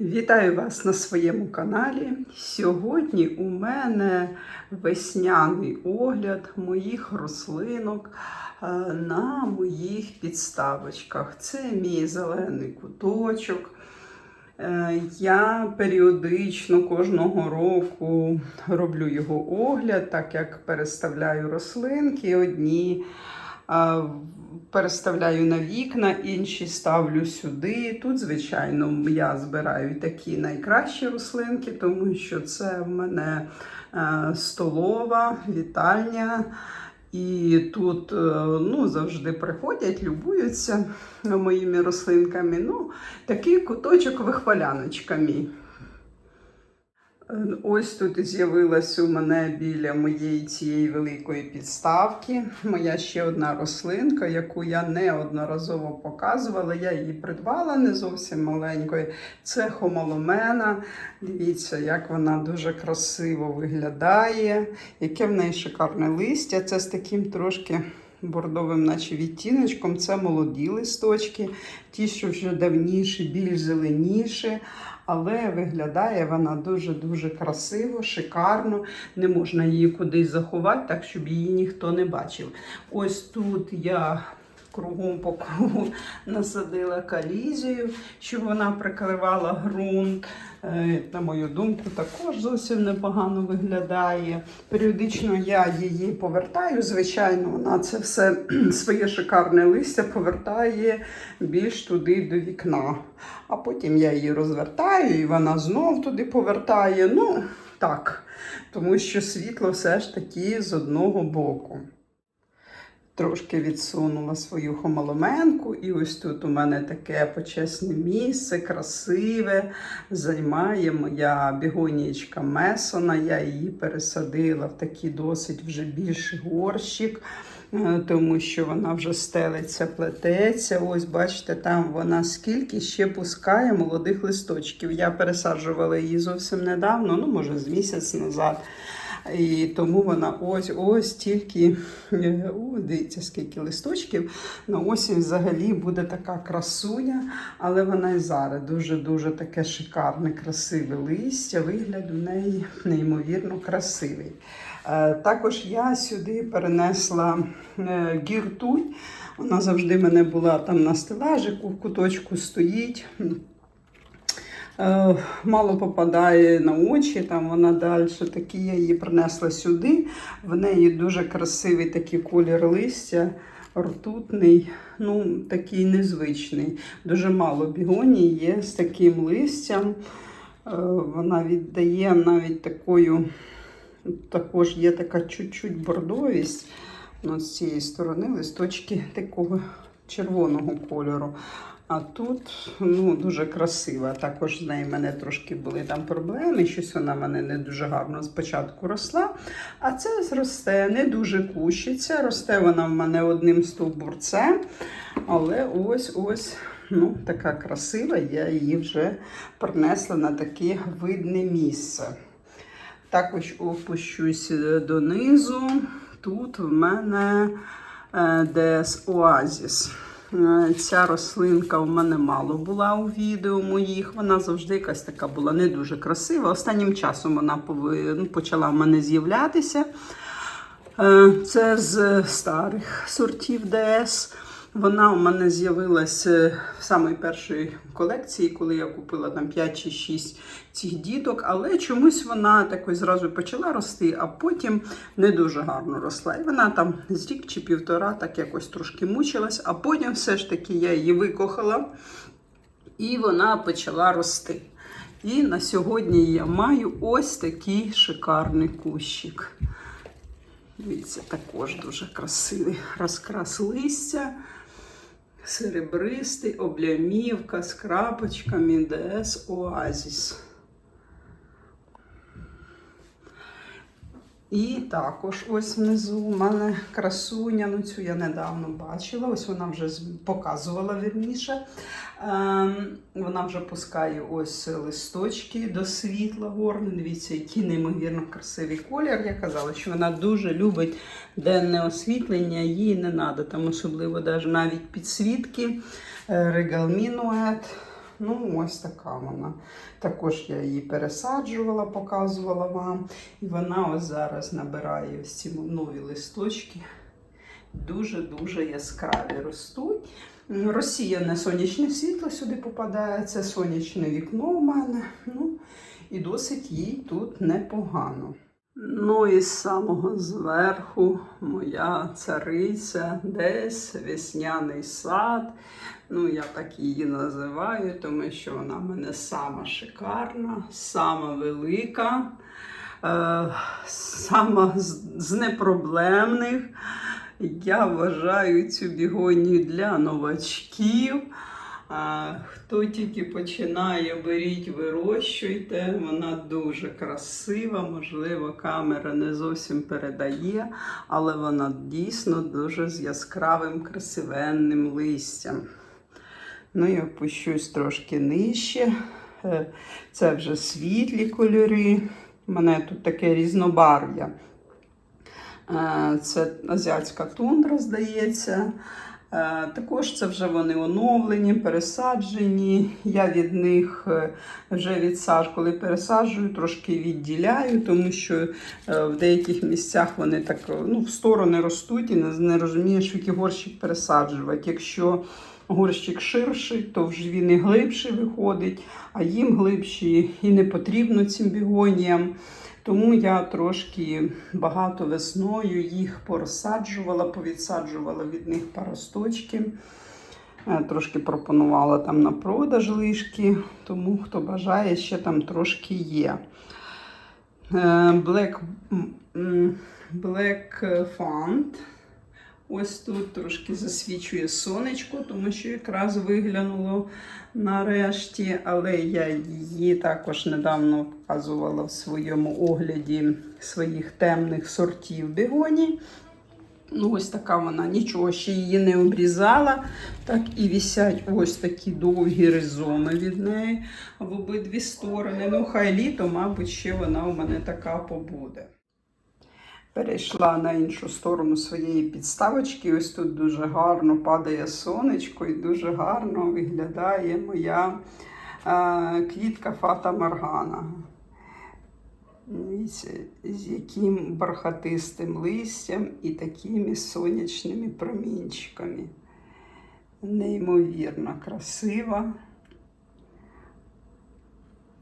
Вітаю вас на своєму каналі. Сьогодні у мене весняний огляд моїх рослинок е, на моїх підставочках. Це мій зелений куточок. Е, Я періодично кожного року роблю його огляд, так як переставляю рослинки одні. Переставляю на вікна, інші ставлю сюди. Тут, звичайно, я збираю такі найкращі рослинки, тому що це в мене е, столова, вітальня. І тут е, ну, завжди приходять, любуються моїми рослинками. Ну, такий куточок вихваляночка мій. Ось тут з'явилась у мене біля моєї цієї великої підставки. Моя ще одна рослинка, яку я неодноразово показувала. Я її придбала не зовсім маленькою. Це хомоломена. Дивіться, як вона дуже красиво виглядає, яке в неї шикарне листя. Це з таким трошки. Бордовим, наче відтіночком, це молоді листочки, ті, що вже давніші, більш зеленіші, але виглядає вона дуже-дуже красиво, шикарно. Не можна її кудись заховати, так щоб її ніхто не бачив. Ось тут я кругом по кругу насадила калізію, щоб вона прикривала ґрунт. Е, На мою думку, також зовсім непогано виглядає. Періодично я її повертаю. Звичайно, вона це все своє шикарне листя повертає більш туди до вікна. А потім я її розвертаю, і вона знов туди повертає. Ну, так, тому що світло все ж таки з одного боку. Трошки відсунула свою хомоломенку, і ось тут у мене таке почесне місце, красиве. Займає моя бігонієчка Месона. Я її пересадила в такий досить вже більший горщик, е, тому що вона вже стелиться, плететься. Ось, бачите, там вона скільки ще пускає молодих листочків. Я пересаджувала її зовсім недавно, ну, може, з місяць назад. І тому вона ось ось тільки е, о, дивіться, скільки листочків. На осінь взагалі буде така красуня, але вона і зараз дуже-дуже таке шикарне, красиве листя. Вигляд у неї неймовірно красивий. Е, Також я сюди перенесла е, гіртуй. Вона завжди в мене була там на стелажику, в куточку стоїть. Е, Мало попадає на очі, там вона далі. Такі я її принесла сюди. В неї дуже красивий такий колір листя, ртутний, ну такий незвичний. Дуже мало бігоній є з таким листям. Е, Вона віддає навіть такою, також є така чуть-чуть бордовість. Ну, з цієї сторони листочки такого червоного кольору. А тут ну, дуже красива. Також з нею мене трошки були там проблеми. Щось вона в мене не дуже гарно спочатку росла. А це зросте, не дуже кущиться. Росте вона в мене одним стовбурцем. Але ось ось ну, така красива. Я її вже принесла на таке видне місце. Також опущусь донизу. Тут в мене е, дес Оазіс. Е, Ця рослинка в мене мало була у відео моїх. Вона завжди якась така була не дуже красива. Останнім часом вона ну, почала в мене з'являтися. Е, Це з старих сортів ДС. Вона у мене з'явилася в самій першій колекції, коли я купила там 5 чи 6 цих діток, але чомусь вона так зразу почала рости, а потім не дуже гарно росла. І вона там з рік чи півтора так якось трошки мучилась, а потім все ж таки я її викохала і вона почала рости. І на сьогодні я маю ось такий шикарний кущик. Дивіться, також дуже красивий розкрас листя, серебристий, облямівка з крапочками ДС Оазіс. І також ось внизу у мене красуня, ну цю я недавно бачила, ось вона вже показувала вірніше. Ем, вона вже пускає ось листочки до світла горне. Дивіться, який неймовірно красивий колір. Я казала, що вона дуже любить денне освітлення, їй не треба там особливо навіть підсвітки. Регалмінует. Ну, ось така вона. Також я її пересаджувала, показувала вам. І вона ось зараз набирає ось ці нові листочки. Дуже-дуже яскраві ростуть. М, Розсіяне сонячне світло сюди попадає, це сонячне вікно у мене. Ну, і досить їй тут непогано. Ну і з самого зверху моя цариця, десь весняний сад. Ну, я так її називаю, тому що вона в мене сама шикарна, сама велика, е, сама з, непроблемних. Я вважаю цю бігонію для новачків. Хто тільки починає, беріть, вирощуйте. Вона дуже красива. Можливо, камера не зовсім передає, але вона дійсно дуже з яскравим красивенним листям. Ну, я опущусь трошки нижче. Е, Це вже світлі кольори. У мене тут таке різнобарв'я. Е, Це азіатська тундра, здається. Е, Також це вже вони оновлені, пересаджені. Я від них е, вже відсаж, коли пересаджую, трошки відділяю, тому що е, в деяких місцях вони так ну, в сторони ростуть і не, розумієш, в який горщик пересаджувати. Якщо горщик ширший, то вже він і глибший виходить, а їм глибші і не потрібно цим бігоніям. Тому я трошки багато весною їх порозсаджувала, повідсаджувала від них паросточки. Е, Трошки пропонувала там на продаж лишки, тому хто бажає, ще там трошки є. Е, Black, Black Fund. Ось тут трошки засвічує сонечко, тому що якраз виглянуло нарешті, але я її також недавно показувала в своєму огляді своїх темних сортів бігоній. Ну, ось така вона, нічого ще її не обрізала. Так і вісять ось такі довгі ризоми від неї в обидві сторони. Ну, хай літо, мабуть, ще вона у мене така побуде. Перейшла на іншу сторону своєї підставочки. Ось тут дуже гарно падає сонечко і дуже гарно виглядає моя е, квітка Фата. Дивіться, з яким бархатистим листям і такими сонячними промінчиками. Неймовірно красива.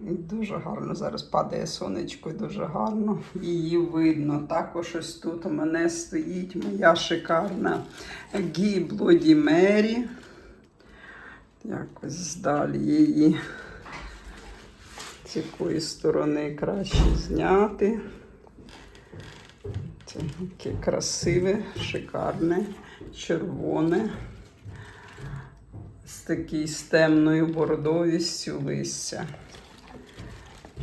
Дуже гарно зараз падає сонечко, дуже гарно її видно. Також ось тут у мене стоїть моя шикарна Гі Блоді Мері. Якось здалі її з якої сторони краще зняти. Це таке красиве, шикарне, червоне, з такою темною бордовістю листя.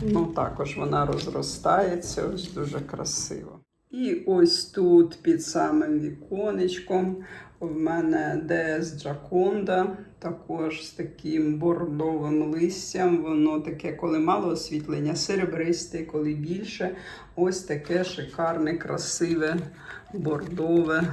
Ну, також вона розростається, ось дуже красиво. І ось тут під самим віконечком в мене ДС Джаконда, також з таким бордовим листям. Воно таке, коли мало освітлення, серебристе, коли більше. Ось таке шикарне, красиве, бордове.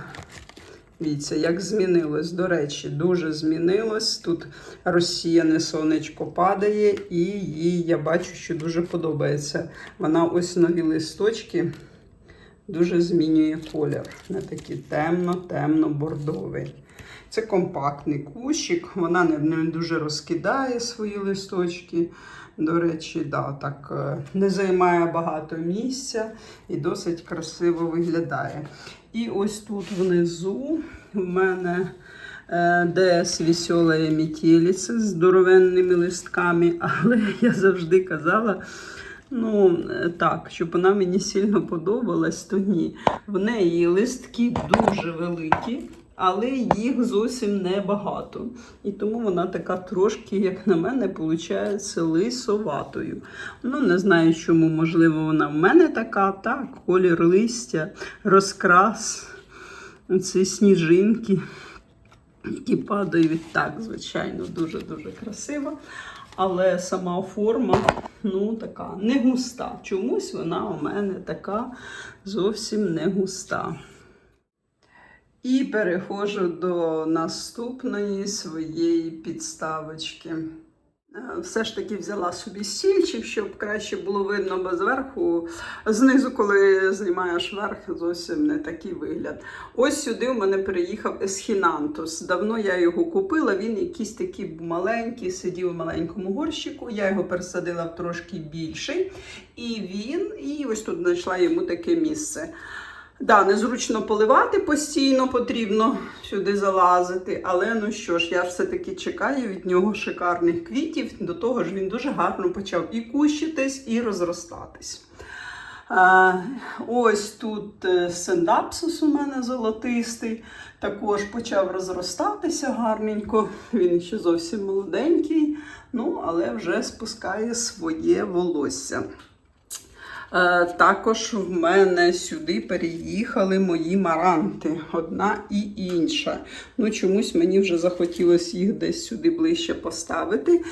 Дивіться, як змінилось. До речі, дуже змінилось. Тут розсіяне сонечко падає, і їй я бачу, що дуже подобається. Вона ось нові листочки дуже змінює колір. На такий темно-темно-бордовий. Це компактний кущик, вона не, дуже розкидає свої листочки. До речі, да, так е, не займає багато місця і досить красиво виглядає. І ось тут внизу в мене ДС веселая метелиця з здоровенними листками, але я завжди казала. Ну, е, так, щоб вона мені сильно подобалась, то ні. В неї листки дуже великі, але їх зовсім небагато. І тому вона така трошки, як на мене, виходить лисоватою. Ну, не знаю, чому, можливо, вона в мене така, так, колір листя, розкрас, це сніжинки, які падають так, звичайно, дуже-дуже красиво. Але сама форма, ну, така не густа. Чомусь вона у мене така зовсім не густа. І переходжу до наступної своєї підставочки. Е, Все ж таки взяла собі стільчик, щоб краще було видно, бо зверху, знизу, коли знімаєш верх, зовсім не такий вигляд. Ось сюди у мене переїхав Есхінантус. Давно я його купила, він якийсь такий маленький, сидів у маленькому горщику. Я його пересадила в трошки більший. І він, і ось тут знайшла йому таке місце. Да, незручно поливати постійно, потрібно сюди залазити. Але ну що ж, я все-таки чекаю від нього шикарних квітів. До того ж, він дуже гарно почав і кущитись, і розростатись. А, ось тут е, сендапсус у мене золотистий, також почав розростатися гарненько. Він ще зовсім молоденький, ну але вже спускає своє волосся. Е, Також в мене сюди переїхали мої маранти, одна і інша. Ну, чомусь мені вже захотілося їх десь сюди ближче поставити.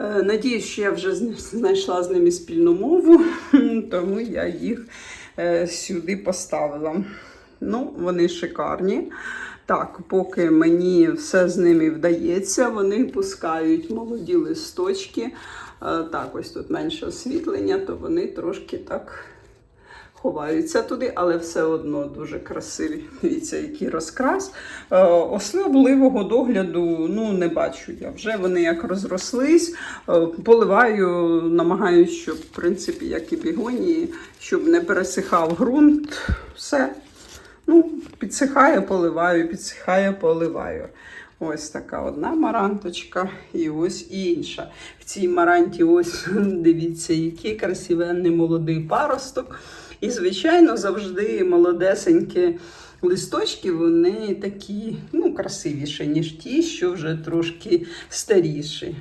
Е, Надіюсь, що я вже знайшла з ними спільну мову, тому я їх е, сюди поставила. Ну, вони шикарні. Так, поки мені все з ними вдається, вони пускають молоді листочки. Е, Так, ось тут менше освітлення, то вони трошки так ховаються туди, але все одно дуже красиві. Дивіться, який розкрас. Е, Особливого догляду ну, не бачу я. Вже вони як розрослись, е, поливаю, намагаюся, щоб, в принципі, як і бігонії, щоб не пересихав ґрунт. Все. Ну, підсихає, поливаю, підсихає, поливаю. Ось така одна маранточка і ось інша. В цій маранті, ось дивіться, який красивенний молодий паросток. І, звичайно, завжди молодесенькі листочки, вони такі ну, красивіші, ніж ті, що вже трошки старіші.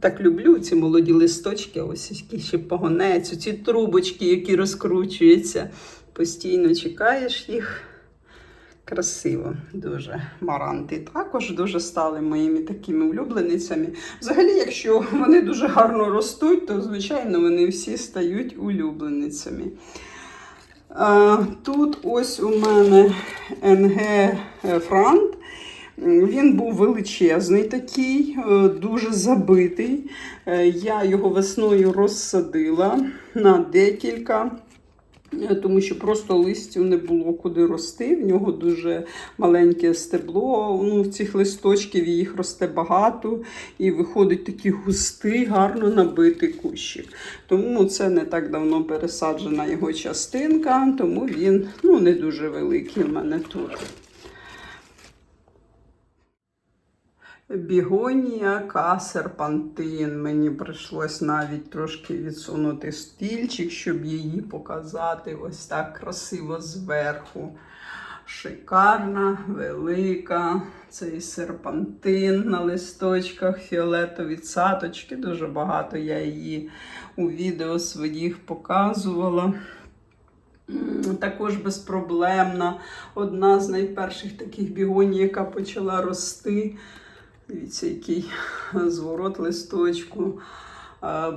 Так люблю ці молоді листочки, ось які ще погонець, ці трубочки, які розкручуються. Постійно чекаєш їх. Красиво, дуже маранти також дуже стали моїми такими улюбленицями. Взагалі, якщо вони дуже гарно ростуть, то звичайно вони всі стають улюбленицями. Тут ось у мене НГ Франт. Він був величезний такий, е, дуже забитий. Е, Я його весною розсадила на декілька. Тому що просто листів не було куди рости. В нього дуже маленьке стебло. Ну, в цих листочків їх росте багато, і виходить такий густий, гарно набитий кущик. Тому це не так давно пересаджена його частинка, тому він ну, не дуже великий в мене тут. Бігонія касерпантин. Мені прийшлось навіть трошки відсунути стільчик, щоб її показати ось так красиво зверху. Шикарна, велика. Цей серпантин на листочках, фіолетові цаточки. Дуже багато я її у відео своїх показувала. Також безпроблемна. Одна з найперших таких бігоній, яка почала рости. Дивіться, який зворот листочку.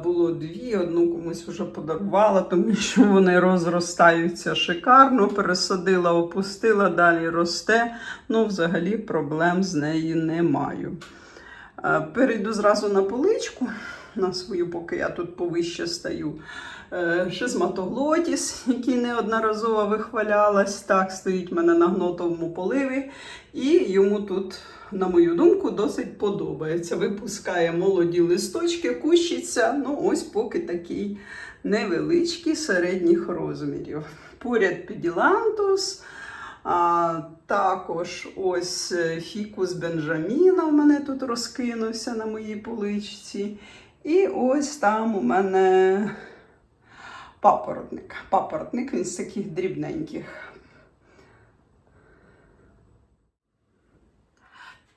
Було дві, одну комусь вже подарувала, тому що вони розростаються шикарно. Пересадила, опустила, далі росте. Ну, взагалі проблем з нею не маю. Перейду зразу на поличку, на свою, поки я тут повище стаю. Е, Шизматоглотіс, який неодноразово вихвалялась, так стоїть в мене на гнотовому поливі. І йому тут, на мою думку, досить подобається. Випускає молоді листочки, кущиться. Ну, ось поки такий невеличкий середніх розмірів. Поряд піділантус. А, також ось е, фікус Бенджаміна в мене тут розкинувся на моїй поличці. І ось там у мене папоротник. Папоротник він з таких дрібненьких.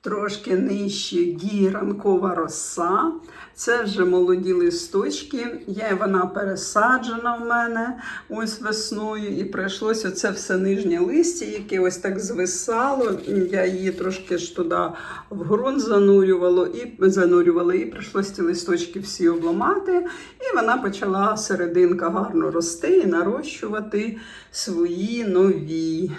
Трошки нижче гіранкова роса. Це вже молоді листочки. Є вона пересаджена в мене ось весною. І прийшлося оце все нижнє листя, яке ось так звисало. Я її трошки ж туди в ґрунт занурювала і занурювала, і прийшлося ці листочки всі обламати. І вона почала серединка гарно рости і нарощувати свої нові.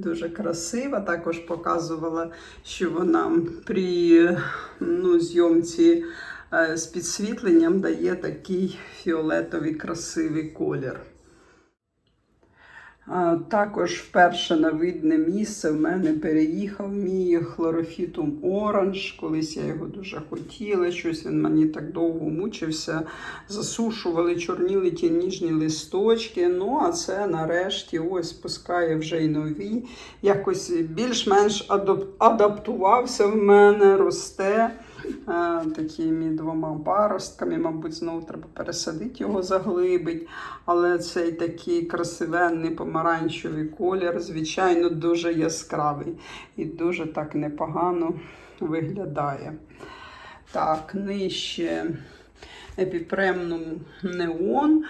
Дуже красива. Також показувала, що вона при ну, зйомці е, з підсвітленням дає такий фіолетовий красивий колір. Також вперше на видне місце в мене переїхав мій хлорофітум оранж. Колись я його дуже хотіла, щось він мені так довго мучився. Засушували, чорніли ті ніжні листочки. Ну, а це нарешті ось пускає вже й нові. Якось більш-менш адаптувався в мене, росте. Такими двома паростками, мабуть, знову треба пересадити його, заглибить. Але цей такий красивенний помаранчевий колір, звичайно, дуже яскравий і дуже так непогано виглядає. Так, нижче епіпремнум неон.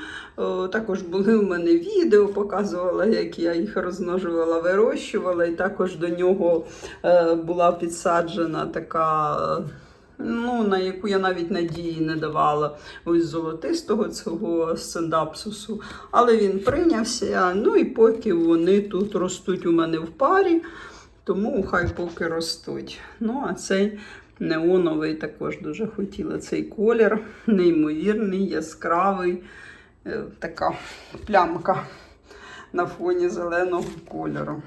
Також були в мене відео, показувала, як я їх розмножувала, вирощувала, і також до нього е, була підсаджена така. Ну, на яку я навіть надії не давала ось золотистого цього сцендапсусу. Але він прийнявся. Ну і поки вони тут ростуть у мене в парі, тому хай поки ростуть. Ну, а цей неоновий також дуже хотіла цей колір. Неймовірний, яскравий, е, така плямка на фоні зеленого кольору.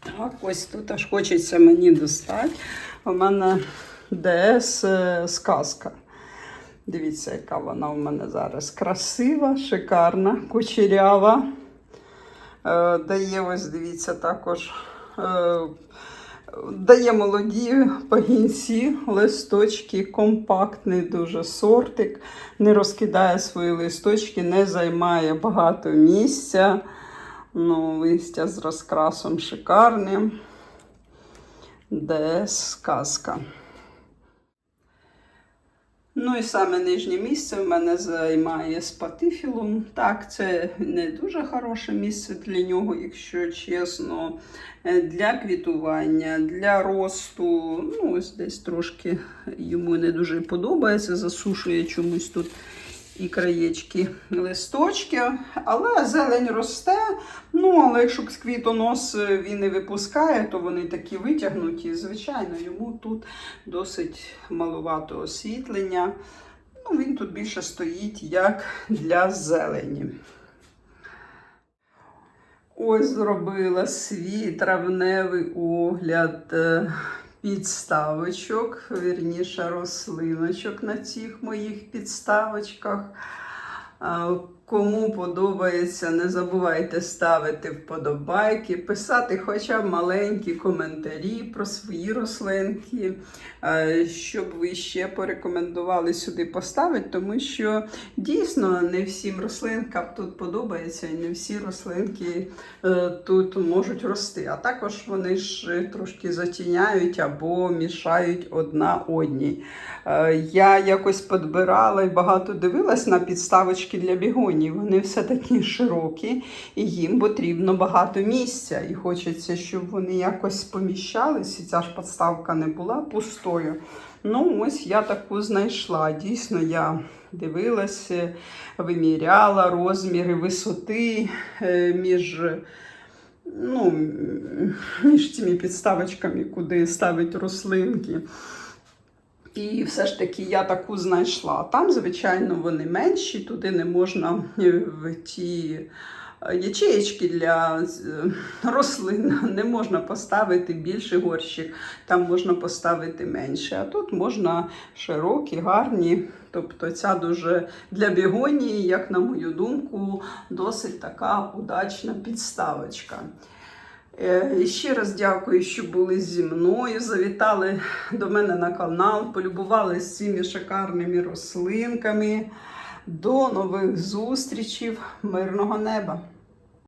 Так, ось тут аж хочеться мені достати. У мене ДС сказка. Дивіться, яка вона у мене зараз красива, шикарна, кучерява. Е, Дає, ось дивіться, також е, дає молоді пагінці, листочки, компактний дуже сортик, не розкидає свої листочки, не займає багато місця. Ну, листя з розкрасом шикарним. ДС сказка. Ну і саме нижнє місце в мене займає спатифілум. Так, це не дуже хороше місце для нього, якщо чесно. Е, Для квітування, для росту. Ну, ось десь трошки йому не дуже подобається, засушує чомусь тут і краєчки листочки, але зелень росте. Ну, але якщо квітонос він не випускає, то вони такі витягнуті. Звичайно, йому тут досить маловато освітлення. Ну, він тут більше стоїть як для зелені. Ось зробила свій травневий огляд е, підставочок, вірніше рослиночок на цих моїх підставочках. Кому подобається, не забувайте ставити вподобайки, писати хоча б маленькі коментарі про свої рослинки, е, щоб ви ще порекомендували сюди поставити, тому що дійсно не всім рослинкам тут подобається і не всі рослинки е, тут можуть рости. А також вони ж трошки затіняють або мішають одна одній. Е, Я якось підбирала і багато дивилась на підставочки для бігонів. Вони все такі широкі, і їм потрібно багато місця. І хочеться, щоб вони якось поміщались, і ця ж підставка не була пустою. Ну, ось я таку знайшла. Дійсно, я дивилася, виміряла розміри висоти е, між. Ну, між цими підставочками, куди ставить рослинки. І все ж таки я таку знайшла. Там, звичайно, вони менші, туди не можна е, в ті е, ячеєчки для е, рослин не можна поставити більший горщик, там можна поставити менше. А тут можна широкі, гарні. Тобто ця дуже для бігонії, як на мою думку, досить така удачна підставочка. Е, Ще раз дякую, що були зі мною. Завітали до мене на канал, полюбувалися цими шикарними рослинками. До нових зустрічей, мирного неба!